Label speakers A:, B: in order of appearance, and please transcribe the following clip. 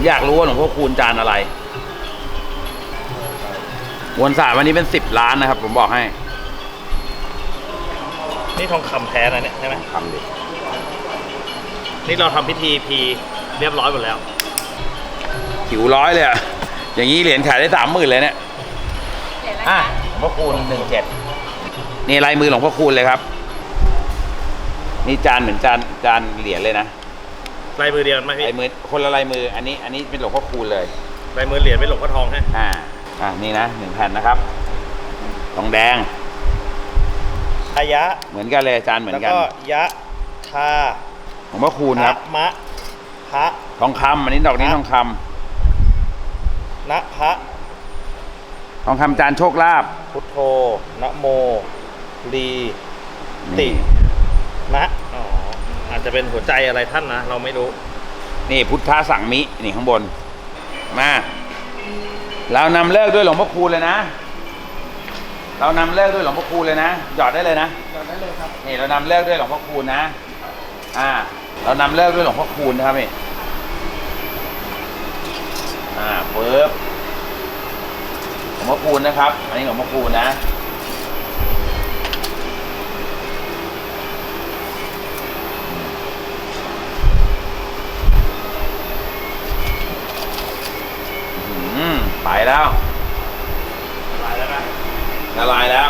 A: ผมอยากรู้ว่าหลวงพ่อคูณจานอะไรมวลสารวันนี้เป็นสิบล้านนะครับ ผมบอกให้
B: นี่ทองคำแท้นะเนี่ยใช่ไหม
A: ทำดิ
B: นี่เราทำพิธีพีเรียบร้อยหมดแล้ว
A: ผิวร้อยเลยอะอย่างนี้เหรียญขายได้สามหมื่นเลยเนี่ย
C: เดี๋ยวนะ
A: อะ
C: คะ
A: หลวงพ่อคูณหนึ่งเจ็ดนี่ลายมือหลวงพ่อคูณเลยครับ นี่จานเหมือนจานจานเหรียญเลยนะ
B: ลายมือเดียวกันไหมพี่
A: ลายมือคนละลายมืออันนี้อันนี้เป็นหลวงพ่อคูณเลย
B: ลายมือเหรียญเป็นหลวงพ่อทองฮะ
A: อ่าอ่านี่นะหนึ่งแผ่นนะครับทองแดง
B: อายะ
A: เหมือนกันเลยจานเหมือ
B: แล้ว
A: นกัน
B: ก็ยะทา
A: หลวงพ่อคูณครับ
B: นะมะพระ
A: ทองคำอันนี้ดอกนี้
B: ครับ
A: ทองคำ
B: นะพระ
A: ทองคำจานโชคลาภ
B: พุทโธนะโมลีติ
A: นี่
B: นะ อ๋ออาจจะเป็นหัวใจอะไรท่านนะ เราไม่รู้
A: นี่พุทธสังมิ นี่ข้างบน มา เรานำเลิกด้วยหลวงพ่อคูณเลยนะ เรานำเลิกด้วยหลวงพ่อคูณเลยนะ หยอดได้เลยนะหยอดได้เลยครับนี่เรานำเลิกด้วยหลวงพ่อคูณนะ อ่า เรานำเลิกด้วยหลวงพ่อคูณนะครับนี่ อ่าปึ๊บหลวงพ่อคูณนะครับ อันนี้หลวงพ่อคูณนะ อืมไปแล้ว
B: ลายแล้วนะ
A: ละลายแล้ว